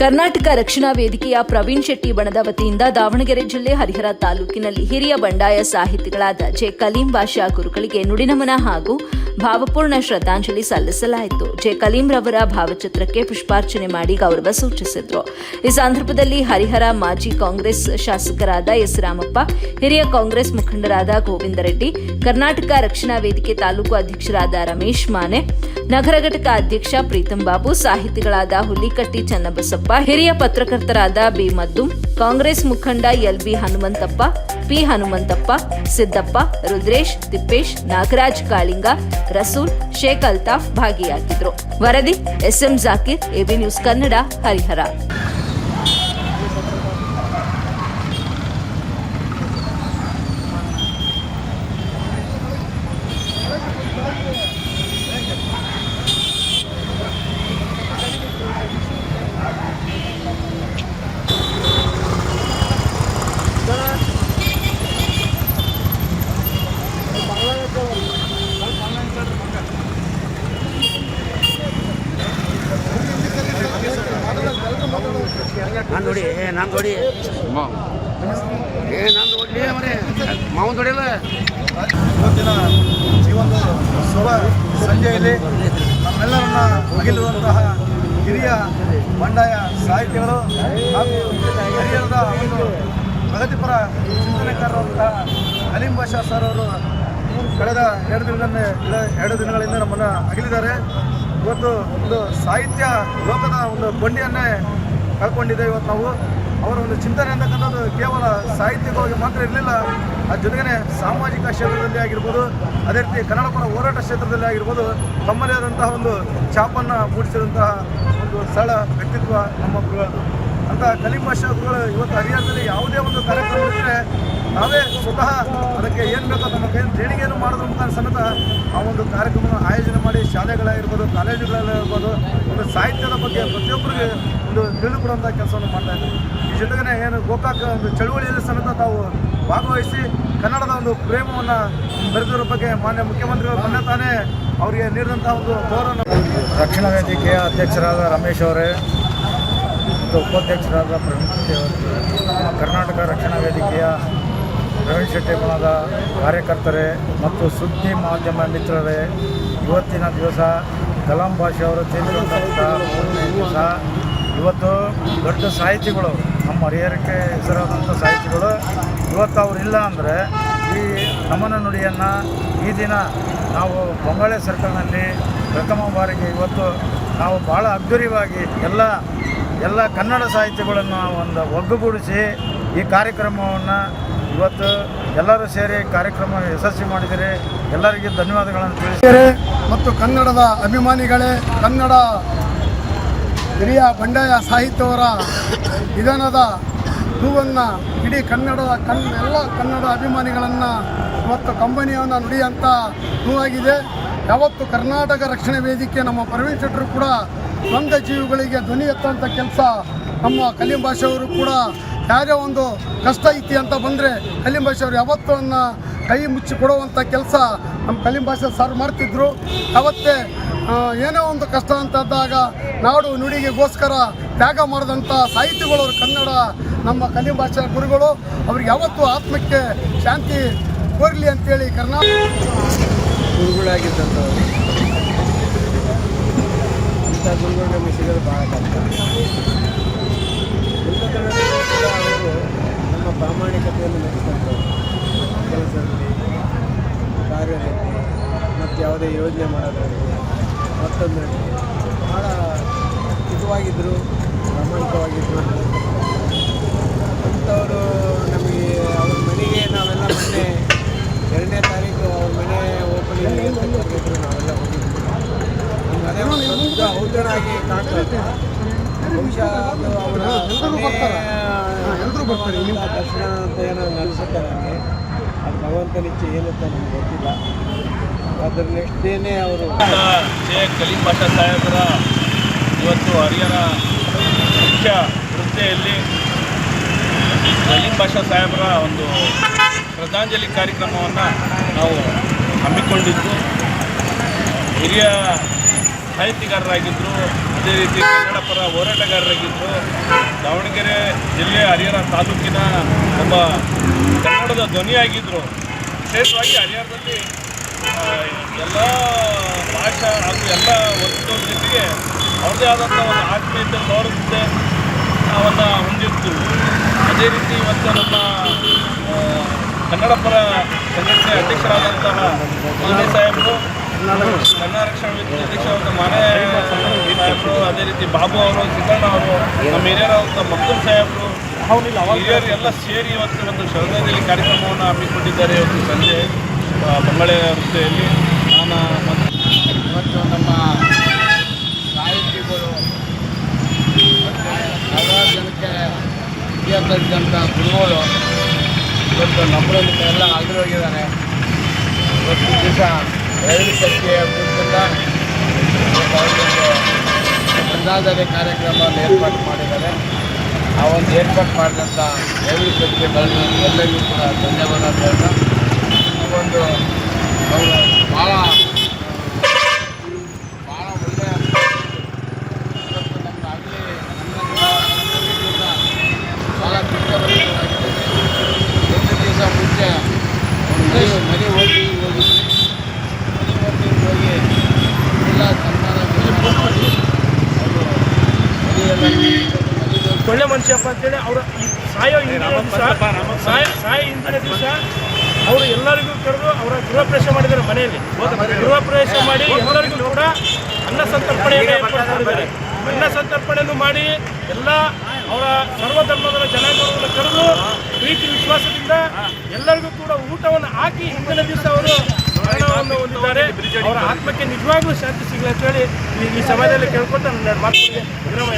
ಕರ್ನಾಟಕ ರಕ್ಷಣಾ ವೇದಿಕೆಯ ಪ್ರವೀಣ್ ಶೆಟ್ಟಿ ಬಣದ ವತಿಯಿಂದ ದಾವಣಗೆರೆ ಜಿಲ್ಲೆ ಹರಿಹರ ತಾಲೂಕಿನಲ್ಲಿ ಹಿರಿಯ ಬಂಡಾಯ ಸಾಹಿತಿಗಳಾದ ಜೆ ಕಲೀಂ ಭಾಷಾ ಗುರುಗಳಿಗೆ ನುಡಿನಮನ ಹಾಗೂ ಭಾವಪೂರ್ಣ ಶ್ರದ್ಧಾಂಜಲಿ ಸಲ್ಲಿಸಲಾಯಿತು. ಜೆ ಕಲೀಂ ರವರ ಭಾವಚಿತ್ರಕ್ಕೆ ಪುಷ್ಪಾರ್ಚನೆ ಮಾಡಿ ಗೌರವ ಸೂಚಿಸಿದ್ರು. ಈ ಸಂದರ್ಭದಲ್ಲಿ ಹರಿಹರ ಮಾಜಿ ಕಾಂಗ್ರೆಸ್ ಶಾಸಕರಾದ ಎಸ್ ರಾಮಪ್ಪ, ಹಿರಿಯ ಕಾಂಗ್ರೆಸ್ ಮುಖಂಡರಾದ ಗೋವಿಂದ ರೆಡ್ಡಿ, ಕರ್ನಾಟಕ ರಕ್ಷಣಾ ವೇದಿಕೆ ತಾಲೂಕು ಅಧ್ಯಕ್ಷರಾದ ರಮೇಶ್ ಮಾನೆ, ನಗರ ಘಟಕ ಅಧ್ಯಕ್ಷ ಪ್ರೀತಂ ಬಾಬು, ಸಾಹಿತಿಗಳಾದ ಹುಲಿಕಟ್ಟಿ ಚನ್ನಬಸಪ್ಪ ಹಿರಿಯ ಪತ್ರಕರ್ತರಾದ ಬಿ. ಮದ್ದು ಕಾಂಗ್ರೆಸ್ ಮುಖಂಡ L. B. Hanumanthappa, P. Hanumanthappa, Siddappa, Rudresh, Tippesh, Nagaraj, Kalinga, Rasool, Sheikh Altaf ಭಾಗಿಯಾಗಿದ್ರು. ವರದಿ, S M Zakir, A B news Kannada, Harihar. ನಾನು ನೋಡಿ ಏ ನಾನು ನೋಡಿ ಏ ನಾನು ನೋಡಿ ಮರೆ ಮಾವನ್ ನೋಡಿಲ್ಲ ಇವತ್ತಿನ ಜೀವನದ ಒಂದು ಶುಭ ಸಂಜೆಯಲ್ಲಿ ನಮ್ಮೆಲ್ಲರನ್ನ ಒಗಿಲುವಂತಹ ಹಿರಿಯ ಬಂಡಾಯ ಸಾಹಿತಿಗಳು ಹಾಗೂ ಹಿರಿಯರದ ಒಂದು ಪ್ರಗತಿಪರ ಚಿಂತನೆಕಾರರಂತಹ ಅಲೀಂ ಬಾಷಾ ಸರ್ ಅವರು ಕಳೆದ ಎರಡು ದಿನಗಳಿಂದ ಎರಡು ದಿನಗಳಿಂದ ನಮ್ಮನ್ನು ಅಗಲಿದ್ದಾರೆ. ಇವತ್ತು ಒಂದು ಸಾಹಿತ್ಯ ಲೋಕದ ಒಂದು ಕೊಂಡಿಯನ್ನೇ ಕಳ್ಕೊಂಡಿದ್ದೆ ಇವತ್ತು ನಾವು. ಅವರ ಒಂದು ಚಿಂತನೆ ಅಂತಕ್ಕಂಥದ್ದು ಕೇವಲ ಸಾಹಿತ್ಯಿಕವಾಗಿ ಮಾತ್ರ ಇರಲಿಲ್ಲ. ಆ ಜೊತೆಗೇ ಸಾಮಾಜಿಕ ಕ್ಷೇತ್ರದಲ್ಲಿ ಆಗಿರ್ಬೋದು, ಅದೇ ರೀತಿ ಕನ್ನಡ ಪರ ಹೋರಾಟ ಕ್ಷೇತ್ರದಲ್ಲಿ ಆಗಿರ್ಬೋದು, ತಮ್ಮದೇ ಆದಂತಹ ಒಂದು ಛಾಪನ್ನು ಮೂಡಿಸಿದಂತಹ ಒಂದು ಸರಳ ವ್ಯಕ್ತಿತ್ವ ನಮ್ಮ ಅಂತ ಕಲೀಂ ಭಾಷಾ ಇವತ್ತು ಹರಿಯಾಣದಲ್ಲಿ ಯಾವುದೇ ಒಂದು ಕಾರ್ಯಕ್ರಮ ಇದ್ದರೆ ನಾವೇ ಸ್ವತಃ ಅದಕ್ಕೆ ಏನು ಬೇಕೋ ತಮ್ಮ ಕೈ ದೇಣಿಗೆಯನ್ನು ಮಾಡೋದ್ರ ಮುಖಾಂತರ ಸಮೇತ ಆ ಒಂದು ಕಾರ್ಯಕ್ರಮವನ್ನು ಆಯೋಜನೆ ಮಾಡಿ ಶಾಲೆಗಳಾಗಿರ್ಬೋದು ಕಾಲೇಜುಗಳಲ್ಲಿರ್ಬೋದು ಒಂದು ಸಾಹಿತ್ಯದ ಬಗ್ಗೆ ಪ್ರತಿಯೊಬ್ಬರಿಗೆ ಒಂದು ತಿಳಿದುಕೊಡುವಂಥ ಕೆಲಸವನ್ನು ಮಾಡ್ತಾ ಇದ್ದಾರೆ ಈ ಜೊತೆಗೆ ಏನು ಗೋಕಾಕ ಒಂದು ಚಳುವಳಿಯಲ್ಲಿ ಸಮೇತ ತಾವು ಭಾಗವಹಿಸಿ ಕನ್ನಡದ ಒಂದು ಪ್ರೇಮವನ್ನು ಬೆರೆದಿರೋ ಬಗ್ಗೆ ಮಾನ್ಯ ಮುಖ್ಯಮಂತ್ರಿಗಳು ಮೊನ್ನೆ ತಾನೇ ಅವರಿಗೆ ನೀಡಿದಂಥ ಒಂದು ಗೌರವ ರಕ್ಷಣಾ ವೇದಿಕೆಯ ಅಧ್ಯಕ್ಷರಾದ ರಮೇಶ್ ಅವರೇ ಮತ್ತು ಉಪಾಧ್ಯಕ್ಷರಾದ ಪ್ರವೀಣ್ ಶೆಟ್ಟಿ ಕರ್ನಾಟಕ ರಕ್ಷಣಾ ವೇದಿಕೆಯ ಪ್ರವೀಣ್ ಶೆಟ್ಟಿ ಬಣದ ಕಾರ್ಯಕರ್ತರೇ ಮತ್ತು ಸುದ್ದಿ ಮಾಧ್ಯಮ ಮಿತ್ರರೇ, ಇವತ್ತಿನ ದಿವಸ ಕಲಾಂ ಭಾಷೆ ಅವರು ತೀರಿಕೊಂಡಂಥ ದಿವಸ. ಇವತ್ತು ದೊಡ್ಡ ಸಾಹಿತಿಗಳು, ನಮ್ಮ ಹರಿಹರಕ್ಕೆ ಹೆಸರಾದಂಥ ಸಾಹಿತಿಗಳು, ಇವತ್ತು ಅವರಿಲ್ಲ ಅಂದರೆ ಈ ನಮನ ನುಡಿಯನ್ನು ಈ ದಿನ ನಾವು ಬೊಂಗಾಳೆ ಸರ್ಕಲ್ನಲ್ಲಿ ಪ್ರಥಮ ಬಾರಿಗೆ ಇವತ್ತು ನಾವು ಭಾಳ ಅದ್ಧೂರಿಯಾಗಿ ಎಲ್ಲ ಎಲ್ಲ ಕನ್ನಡ ಸಾಹಿತ್ಯಗಳನ್ನು ಒಂದು ಒಗ್ಗೂಡಿಸಿ ಈ ಕಾರ್ಯಕ್ರಮವನ್ನು ಇವತ್ತು ಎಲ್ಲರೂ ಸೇರಿ ಕಾರ್ಯಕ್ರಮ ಯಶಸ್ವಿ ಮಾಡಿದರೆ ಎಲ್ಲರಿಗೆ ಧನ್ಯವಾದಗಳನ್ನು ತಿಳಿಸಿದರೆ ಮತ್ತು ಕನ್ನಡದ ಅಭಿಮಾನಿಗಳೇ, ಕನ್ನಡ ಹಿರಿಯ ಬಂಡಾಯ ಸಾಹಿತ್ಯವರ ನಿಧನದ ಹೂವನ್ನು ಇಡೀ ಕನ್ನಡದ ಕನ್, ಎಲ್ಲ ಕನ್ನಡ ಅಭಿಮಾನಿಗಳನ್ನು ಇವತ್ತು ಕಂಪನಿಯನ್ನು ನುಡಿಯಂಥ ಹೂವಾಗಿದೆ. ಯಾವತ್ತು ಕರ್ನಾಟಕ ರಕ್ಷಣೆ ವೇದಿಕೆ ನಮ್ಮ ಪ್ರವೀಣ್ ಕೂಡ ಸ್ವಂತ ಜೀವಿಗಳಿಗೆ ಧ್ವನಿ ಎತ್ತುವಂಥ ಕೆಲಸ ನಮ್ಮ ಕಲೀಂ ಭಾಷೆಯವರು ಕೂಡ ಯಾರೇ ಒಂದು ಕಷ್ಟ ಐತಿ ಅಂತ ಬಂದರೆ ಕಲೀಂ ಭಾಷೆಯವರು ಯಾವತ್ತನ್ನು ಕೈ ಮುಚ್ಚಿ ಕೊಡುವಂಥ ಕೆಲಸ ನಮ್ಮ ಕಲೀಂ ಭಾಷೆ ಸರ್ ಮಾಡ್ತಿದ್ರು. ಅವತ್ತೇ ಏನೇ ಒಂದು ಕಷ್ಟ ಅಂತದ್ದಾಗ ನಾಡು ನುಡಿಗೆಗೋಸ್ಕರ ತ್ಯಾಗ ಮಾಡಿದಂಥ ಸಾಹಿತಿಗಳು ಕನ್ನಡ, ನಮ್ಮ ಕಲೀಂ ಭಾಷೆಯ ಗುರುಗಳು, ಅವ್ರಿಗೆ ಯಾವತ್ತೂ ಆತ್ಮಕ್ಕೆ ಶಾಂತಿ ಕೋರಲಿ ಅಂತೇಳಿ ಕರ್ನಾಟಕ ಗುರುಗಳಾಗಿದ್ದಂಥವ್ರು. ಇಂಥ ಗುರುಗಳು ನಮಗೆ ಸಿಗೋದು ಭಾಳ ಕಷ್ಟ. ನಮ್ಮ ಪ್ರಾಮಾಣಿಕತೆಯನ್ನು ಮೆಚ್ಚಿಕೊಂಡವರು ಕೆಲಸದಲ್ಲಿ, ಕಾರ್ಯದಲ್ಲಿ, ಮತ್ತು ಯಾವುದೇ ಯೋಜನೆ ಮಾಡೋದ್ರಲ್ಲಿ ಮತ್ತೊಂದರಲ್ಲಿ ಭಾಳ ಇದುವಾಗಿದ್ದರು ಪ್ರಾಮಾಣಿಕವಾಗಿದ್ದರು ಅಂಥವರು ನಮಗೆ ಅವ್ರ ಮನೆಗೆ ನಾವೆಲ್ಲ ಮೊನ್ನೆ ಎರಡನೇ ತಾರೀಕು ಅವ್ರ ಮನೆ ಓಪನಿಂಗ್ ಅಂತ ಕರೆದಿದ್ರು ನಾವೆಲ್ಲ ಹೋಗಿದ್ವಿ ನಮ್ಗೆ ದೊಡ್ಡ ಔತಣಾಗಿ ಕಾಣ್ತಾರೆ ಬಹುಶಃ ಅವರ ಎಲ್ರೂ ಬರ್ತಾರೆ. ದರ್ಶನ ಅಂತ ಏನೋ ಅನಿಸುತ್ತೆ ನನಗೆ. ಅದು ಭಗವಂತನಿಚ್ಛೆ ಏನಂತ ನನಗೆ ಗೊತ್ತಿಲ್ಲ. ಅದ್ರ ನೆಕ್ಸ್ಟ್ ಡೇನೇ ಅವರು ಜೆ ಕಲೀಂ ಬಾಷಾ ಸಾಹೇಬರ ಇವತ್ತು ಹರಿಹರ ಮುಖ್ಯ ವೃತ್ತಿಯಲ್ಲಿ ಕಲೀಂ ಸಾಹೇಬರ ಒಂದು ಶ್ರದ್ಧಾಂಜಲಿ ಕಾರ್ಯಕ್ರಮವನ್ನು ನಾವು ಹಮ್ಮಿಕೊಂಡಿದ್ದು. ಹಿರಿಯ ಸಾಹಿತಿಗಾರರಾಗಿದ್ದರು ಅದೇ ರೀತಿ ಕನ್ನಡ ಪರ ಹೋರಾಟಗಾರರಾಗಿದ್ದರು ದಾವಣಗೆರೆ ಜಿಲ್ಲೆ ಹರಿಹರ ತಾಲೂಕಿನ ಒಬ್ಬ ಕನ್ನಡದ ಧ್ವನಿಯಾಗಿದ್ದರು ವಿಶೇಷವಾಗಿ ಹರಿಹರದಲ್ಲಿ ಎಲ್ಲ ಭಾಷಾ ಹಾಗೂ ಎಲ್ಲ ವರ್ಗದವ್ರ ಜೊತೆಗೆ ಅವ್ರದ್ದೇ ಆದಂಥ ಒಂದು ಆತ್ಮೀಯತೆ ಸೌರತೆ ಅವನ್ನು ಹೊಂದಿತ್ತು. ಅದೇ ರೀತಿ ಇವತ್ತು ನಮ್ಮ ಕನ್ನಡ ಪರ ಸಂಘಟನೆ ಅಧ್ಯಕ್ಷರಾದಂತಹ ಮಾನ್ಯ ಸಾಹೇಬರು ಕನ್ನಡ ರಕ್ಷಣಾ ವೇದಿಕೆ ಮನೆ ಸಾಹೇಬರು ಅದೇ ರೀತಿ ಬಾಬು ಅವರು ಸಿದ್ದಣ್ಣ ಅವರು ನಮ್ಮ ಹಿರಿಯರಾದಂಥ ಮಕ್ತುಮ್ ಸಾಹೇಬರು ಹಿರಿಯರು ಎಲ್ಲ ಸೇರಿ ಇವತ್ತು ಒಂದು ಶ್ರದ್ಧಾಂಜಲಿ ಕಾರ್ಯಕ್ರಮವನ್ನು ಹಮ್ಮಿಕೊಂಡಿದ್ದಾರೆ ಇವತ್ತು ಸಂಜೆ ಬಂಗಳೆ ವೃತ್ತಿಯಲ್ಲಿ. ನಾನು ಮತ್ತು ಇವತ್ತು ನಮ್ಮ ಸಾಹಿತಿಗಳು ಸಾವಿರಾರು ಜನಕ್ಕೆ ಕಲಿಸಿದಂಥ ಗುರುಗಳು ಇವತ್ತು ನಮ್ಮಲ್ಲಿ ಎಲ್ಲ ಅಗಲು ಹೋಗಿದ್ದಾರೆ ಇವತ್ತು ದಿವಸ ರೈಲು ಶಕ್ತಿಯ ಕುರಿತಂತ ಶ್ರದ್ಧಾಂಜಲಿ ಕಾರ್ಯಕ್ರಮವನ್ನು ಏರ್ಪಾಡು ಮಾಡಿದ್ದಾರೆ. ಆ ಒಂದು ಏರ್ಪಾಡು ಮಾಡಿದಂಥ ರೈಲು ಸಂಖ್ಯೆಗಳನ್ನು ಎಲ್ಲರಿಗೂ ಕೂಡ ಧನ್ಯವಾದ ಹೇಳ್ತಾ ಒಂದು ಅವರು ಭಾಳ ಒಳ್ಳೆಯ ಇವತ್ತು ನಮ್ಮ ಆಗಲಿ ಭಾಳ ದುಃಖಭರಿತವಾಗಿದೆ ಒಂದು ದಿವಸ ಮುಂಚೆ ಒಂದು ಮನೆ ಹೋಗಿ ಹೋಗಿದ್ವಿ ಮನೆ ಹೋಗಿ ಹೋಗಿ ಎಲ್ಲ ಸನ್ಮಾನ ಗಿನ್ಮಾನ ಮಾಡಿ ಅವರು ಮನೆಯೆಲ್ಲ ಮನೆಗೆ ಒಳ್ಳೆ ಮನುಷ್ಯಪ್ಪ ಅಂತೇಳಿ ಅವರ ಈ ಸಾಯೋ ಹಿಂದಿನ ದಿವಸ ಸಾಯ ಸಾಯ ಹಿಂದಿನ ದಿವಸ ಅವರು ಎಲ್ಲರಿಗೂ ಕರೆದು ಅವರ ಗೃಹ ಪ್ರವೇಶ ಮಾಡಿದ್ದಾರೆ ಮನೆಯಲ್ಲಿ. ಗೃಹ ಪ್ರವೇಶ ಮಾಡಿ ಎಲ್ಲರಿಗೂ ಕೂಡ ಅನ್ನ ಸಂತರ್ಪಣೆಯನ್ನು ಏರ್ಪಾಡು ಮಾಡಿದ್ದಾರೆ. ಅನ್ನ ಸಂತರ್ಪಣೆಯನ್ನು ಮಾಡಿ ಎಲ್ಲ ಅವರ ಸರ್ವಧರ್ಮದ ಜನಾಂಗವನ್ನು ಕರೆದು ಪ್ರೀತಿ ವಿಶ್ವಾಸದಿಂದ ಎಲ್ಲರಿಗೂ ಕೂಡ ಊಟವನ್ನು ಹಾಕಿ ಹಿಂದಿನ ದಿವಸ ಅವರು ಮರಣವನ್ನು ಹೊಂದಿದ್ದಾರೆ. ಅವರ ಆತ್ಮಕ್ಕೆ ನಿಜವಾಗ್ಲೂ ಶಾಂತಿ ಸಿಗಲಿ ಅಂತ ಹೇಳಿ ಈ ಸಮಯದಲ್ಲಿ ಕೇಳ್ಕೊತ ನನ್ನ ಮಾತುಗಳಿಗೆ ವಿರಾಮ